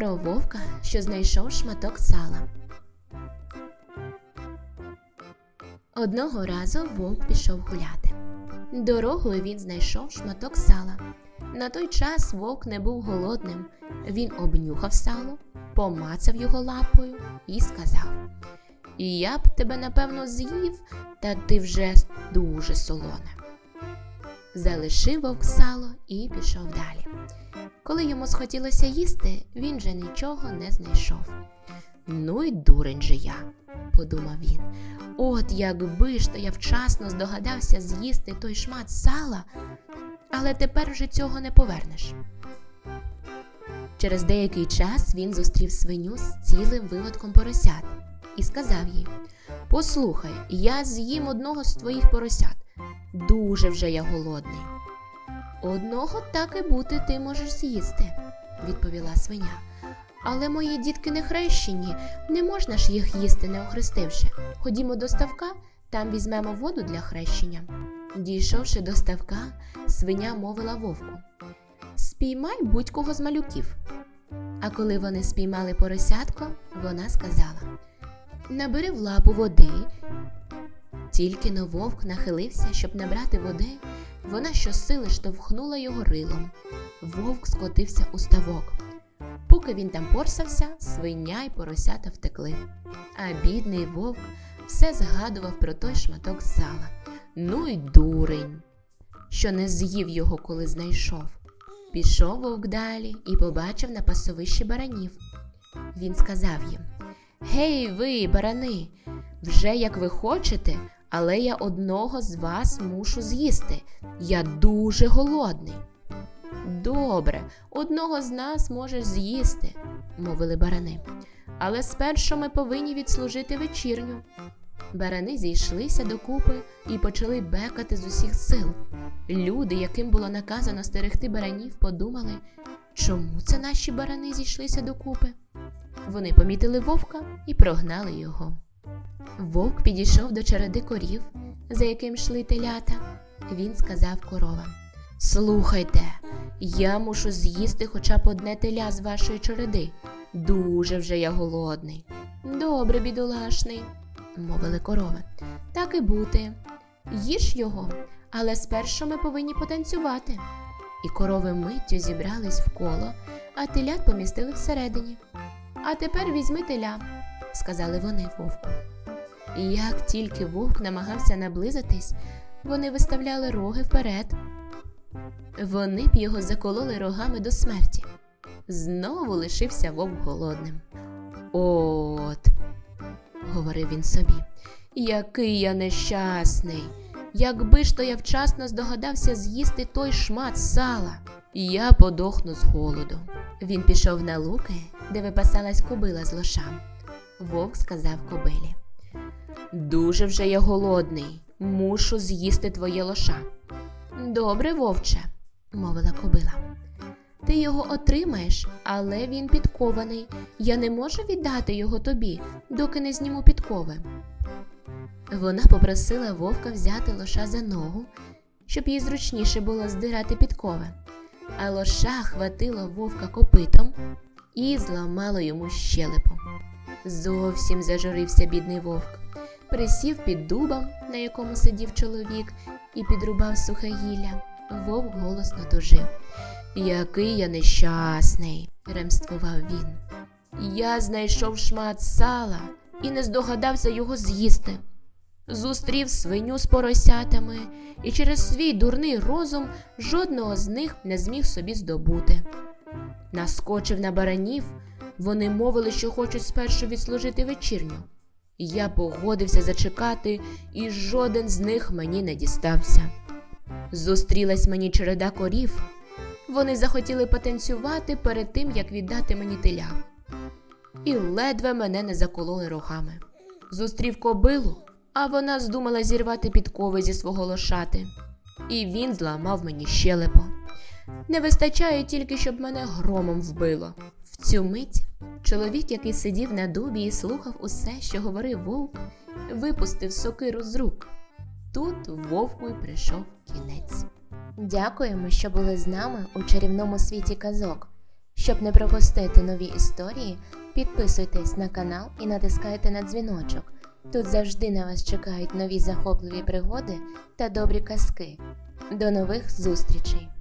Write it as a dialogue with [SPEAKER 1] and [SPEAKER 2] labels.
[SPEAKER 1] Про вовка, що знайшов шматок сала. Одного разу вовк пішов гуляти. Дорогою він знайшов шматок сала. На той час вовк не був голодним. Він обнюхав сало, помацав його лапою і сказав: Я б тебе напевно з'їв, та ти вже дуже солоне. Залишив вовк сало і пішов далі. Коли йому схотілося їсти, він же нічого не знайшов. Ну й дурень же я, подумав він. От якби ж то я вчасно здогадався з'їсти той шмат сала, але тепер вже цього не повернеш. Через деякий час він зустрів свиню з цілим виводком поросят і сказав їй: Послухай, я з'їм одного з твоїх поросят. Дуже вже я голодний. Одного так і бути ти можеш з'їсти, відповіла свиня. Але мої дітки не хрещені, не можна ж їх їсти, не охрестивши. Ходімо до ставка, там візьмемо воду для хрещення. Дійшовши до ставка, свиня мовила вовку: Спіймай будь-кого з малюків. А коли вони спіймали поросятко, вона сказала: Набери в лапу води. Тільки но вовк нахилився, щоб набрати води, вона щосили штовхнула його рилом. Вовк скотився у ставок. Поки він там порсався, свиня й поросята втекли. А бідний вовк все згадував про той шматок сала. Ну й дурень, що не з'їв його, коли знайшов. Пішов вовк далі і побачив на пасовищі баранів. Він сказав їм: Гей, ви, барани, вже як ви хочете, але я одного з вас мушу з'їсти. Я дуже голодний. Добре, одного з нас можеш з'їсти, мовили барани. Але спершу ми повинні відслужити вечірню. Барани зійшлися докупи і почали бекати з усіх сил. Люди, яким було наказано стерегти баранів, подумали, чому це наші барани зійшлися докупи. Вони помітили вовка і прогнали його. Вовк підійшов до череди корів, за яким йшли телята. Він сказав коровам: Слухайте, я мушу з'їсти хоча б одне теля з вашої череди. Дуже вже я голодний. Добре, бідолашний, мовили корови. Так і бути. Їж його, але спершу ми повинні потанцювати. І корови миттю зібрались в коло, а телят помістили всередині. А тепер візьми теля, сказали вони вовку. І як тільки вовк намагався наблизитись, вони виставляли роги вперед. Вони б його закололи рогами до смерті. Знову лишився вовк голодним. От, говорив він собі, який я нещасний. Якби ж то я вчасно здогадався з'їсти той шмат сала, я подохну з голоду. Він пішов на луки, де випасалась кобила з лоша. Вовк сказав кобилі. Дуже вже я голодний, мушу з'їсти твоє лоша. Добре, вовче, мовила кобила. Ти його отримаєш, але він підкований. Я не можу віддати його тобі, доки не зніму підкови. Вона попросила вовка взяти лоша за ногу, щоб їй зручніше було здирати підкови. А лоша хватило вовка копитом і зламало йому щелепу. Зовсім зажурився бідний вовк. Присів під дубом, на якому сидів чоловік, і підрубав сухе гілля. Вовк голосно тужив. Який я нещасний, ремствував він. Я знайшов шмат сала і не здогадався його з'їсти. Зустрів свиню з поросятами і через свій дурний розум жодного з них не зміг собі здобути. Наскочив на баранів, вони мовили, що хочуть спершу відслужити вечірню. Я погодився зачекати, і жоден з них мені не дістався. Зустрілась мені череда корів. Вони захотіли потанцювати перед тим, як віддати мені теля. І ледве мене не закололи рогами. Зустрів кобилу, а вона здумала зірвати підкови зі свого лошати. І він зламав мені щелепо. Не вистачає тільки, щоб мене громом вбило. В цю мить чоловік, який сидів на дубі і слухав усе, що говорив вовк, випустив сокиру з рук. Тут вовку й прийшов кінець. Дякуємо, що були з нами у чарівному світі казок. Щоб не пропустити нові історії, підписуйтесь на канал і натискайте на дзвіночок. Тут завжди на вас чекають нові захопливі пригоди та добрі казки. До нових зустрічей!